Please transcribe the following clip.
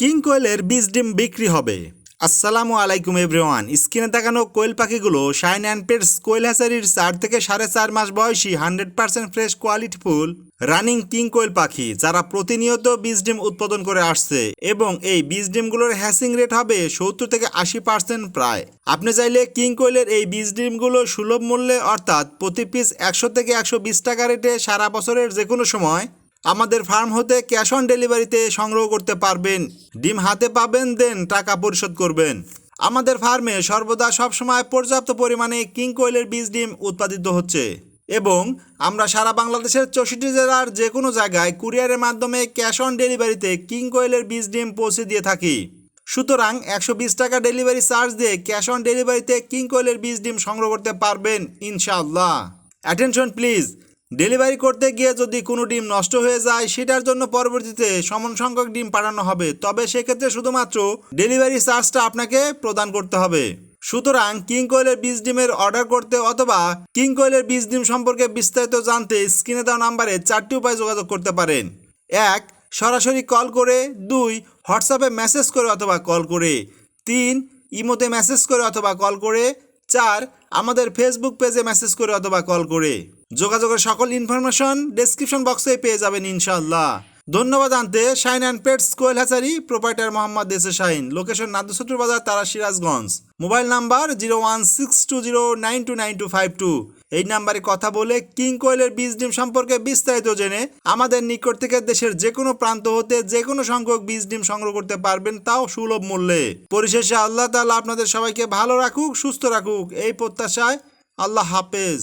King কোয়েলের বীজ ডিম বিক্রি হবে। আসসালামু আলাইকুম এভরিওয়ান। স্ক্রিনে দেখানো কোয়েল পাখিগুলো শাইন অ্যান্ড পেটস কোয়েল হ্যাচারির চার থেকে সাড়ে চার মাস বয়সী hundred percent fresh quality full running king কোয়েল পাখি, যারা প্রতিনিয়ত বীজ ডিম উৎপাদন করে আসছে এবং এই বীজ ডিমগুলোর হ্যাসিং রেট হবে সত্তর থেকে আশি পার্সেন্ট প্রায়। আপনি চাইলে কিং কোয়েলের এই বীজ ডিমগুলো সুলভ মূল্যে অর্থাৎ প্রতি পিস একশো থেকে একশো বিশ টাকা রেটে সারা বছরের যে কোনো সময় আমাদের ফার্ম হতে ক্যাশ অন ডেলিভারিতে সংগ্রহ করতে পারবেন। ডিম হাতে পাবেন, দেন টাকা পরিশোধ করবেন। আমাদের ফার্মে সর্বদা সবসময় পর্যাপ্ত পরিমাণে কিং কোয়েলের বীজ ডিম উৎপাদিত হচ্ছে এবং আমরা সারা বাংলাদেশের চৌষট্টি জেলার যে কোনো জায়গায় কুরিয়ারের মাধ্যমে ক্যাশ অন ডেলিভারিতে কিং কোয়েলের বীজ ডিম পৌঁছে দিয়ে থাকি। সুতরাং একশো বিশ টাকা ডেলিভারি চার্জ দিয়ে ক্যাশ অন ডেলিভারিতে কিং কোয়েলের বীজ ডিম সংগ্রহ করতে পারবেন, ইনশাআল্লাহ। Attention please. ডেলিভারি করতে গিয়ে যদি কোনো ডিম নষ্ট হয়ে যায়, সেটার জন্য পরবর্তীতে সমান সংখ্যক ডিম পাঠানো হবে। তবে সেক্ষেত্রে শুধুমাত্র ডেলিভারি চার্জটা আপনাকে প্রদান করতে হবে। সুতরাং কিং কোয়েলের বীজ ডিমের অর্ডার করতে অথবা কিং কোয়েলের বীজ ডিম সম্পর্কে বিস্তারিত জানতে স্ক্রিনে দেওয়া নাম্বারে চারটি উপায় যোগাযোগ করতে পারেন। এক, সরাসরি কল করে। দুই, হোয়াটসঅ্যাপে মেসেজ করে অথবা কল করে। তিন, ইমোতে মেসেজ করে অথবা কল করে। চার, আমাদের ফেসবুক পেজে মেসেজ করে অথবা কল করে। যোগাযোগের সকল ইনফরমেশন ডেসক্রিপশন বক্সে পেয়ে যাবেন ইনশাআল্লাহ। ধন্যবাদ আনতে, শাইন অ্যান্ড পেটস কোয়েল হ্যাচারি প্রোপাইটার মোহাম্মদ দেশে শাইন। লোকেশন নাদুসুত্র বাজার তারা Sirajganj mobile number zero one six two zero nine two nine two five two. এই নাম্বারে কথা বলে কিং কোয়েলের বীজ ডিম সম্পর্কে বিস্তারিত জেনে আমাদের নিকট থেকে দেশের যে কোনো প্রান্ত হতে যে কোনো সংখ্যক বীজ ডিম সংগ্রহ করতে পারবেন তাও সুলভ মূল্যে। পরিশেষে আল্লাহ তাআলা আপনাদের সবাইকে ভালো রাখুক, সুস্থ রাখুক। এই প্রত্যাশায় আল্লাহ হাফেজ।